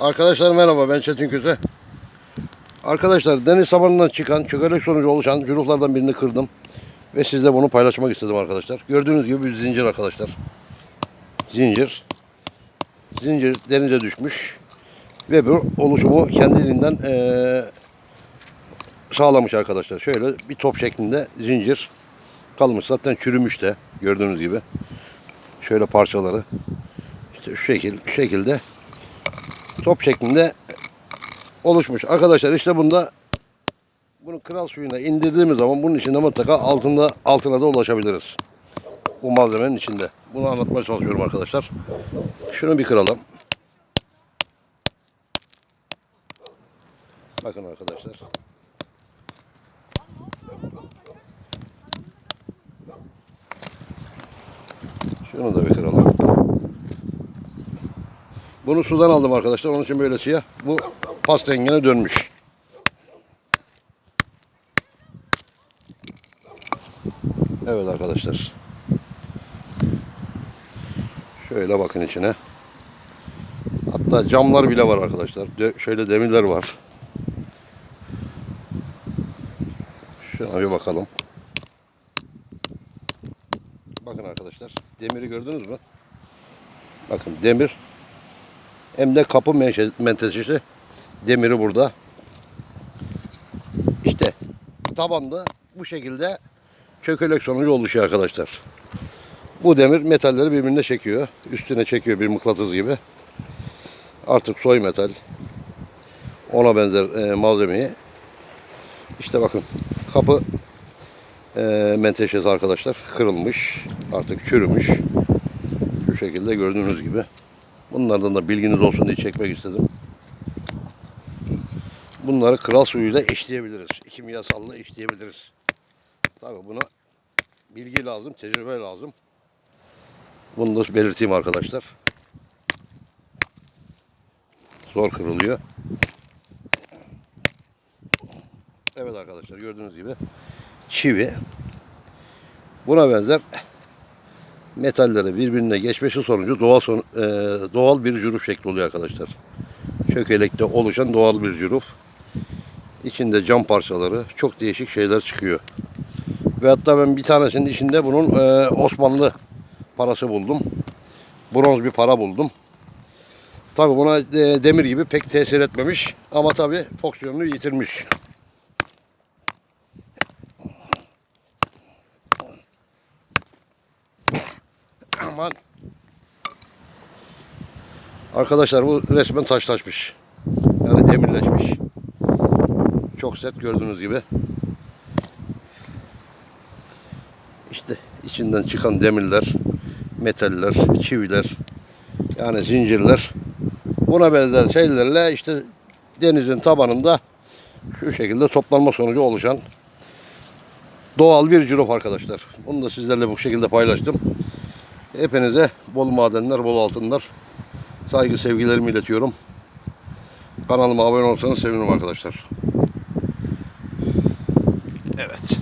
Arkadaşlar merhaba ben Çetin Köse. Arkadaşlar deniz sabanından çıkan çökelek sonucu oluşan cüruflardan birini kırdım. Ve sizle bunu paylaşmak istedim arkadaşlar. Gördüğünüz gibi bir zincir arkadaşlar. Zincir. Zincir denize düşmüş. Ve bu oluşumu kendiliğinden eee, sağlamış arkadaşlar. Şöyle bir top şeklinde zincir kalmış. Zaten çürümüş de gördüğünüz gibi. Şöyle parçaları. İşte şu şekil, şu şekilde top şeklinde oluşmuş. Arkadaşlar işte bunda bunu kral suyuna indirdiğimiz zaman bunun içinde mutlaka altında altına da ulaşabiliriz. Bu malzemenin içinde. Bunu anlatmaya çalışıyorum arkadaşlar. Şunu bir kıralım. Bakın arkadaşlar. Şunu da bir kıralım. Bunu sudan aldım arkadaşlar. Onun için böyle siyah. Bu pas rengine dönmüş. Evet arkadaşlar. Şöyle bakın içine. Hatta camlar bile var arkadaşlar. De- şöyle demirler var. Şuna bir bakalım. Bakın arkadaşlar. Demiri gördünüz mü? Bakın demir hem de kapı menteşesi demiri burada. İşte tabanda bu şekilde çökelek sonucu oluşuyor arkadaşlar. Bu demir metalleri birbirine çekiyor. Üstüne çekiyor bir mıknatıs gibi. Artık soy metal. Ona benzer e, malzemeyi. İşte bakın kapı e, menteşesi arkadaşlar kırılmış. Artık çürümüş. Şu şekilde gördüğünüz gibi. Bunlardan da bilginiz olsun diye çekmek istedim. Bunları kral suyuyla eşleyebiliriz. Kimyasalla eşleyebiliriz. Tabii buna bilgi lazım, tecrübe lazım. Bunu da belirteyim arkadaşlar. Zor kırılıyor. Evet arkadaşlar gördüğünüz gibi çivi. Buna benzer metalleri birbirine geçmesi sonucu doğal son, e, doğal bir cüruf şekli oluyor arkadaşlar. Çökelekte oluşan doğal bir cüruf. İçinde cam parçaları, çok değişik şeyler çıkıyor. Ve hatta ben bir tanesinin içinde bunun e, Osmanlı parası buldum. Bronz bir para buldum. Tabi buna e, demir gibi pek tesir etmemiş ama tabi fonksiyonunu yitirmiş. Aman. Arkadaşlar bu resmen taşlaşmış. Yani demirleşmiş. Çok sert gördüğünüz gibi. İşte içinden çıkan demirler, metaller, çiviler, yani zincirler. Buna benzer şeylerle işte denizin tabanında şu şekilde toplanma sonucu oluşan doğal bir cüruf arkadaşlar. Bunu da sizlerle bu şekilde paylaştım. Hepinize bol madenler, bol altınlar, saygı sevgilerimi iletiyorum. Kanalıma abone olursanız sevinirim arkadaşlar. Evet.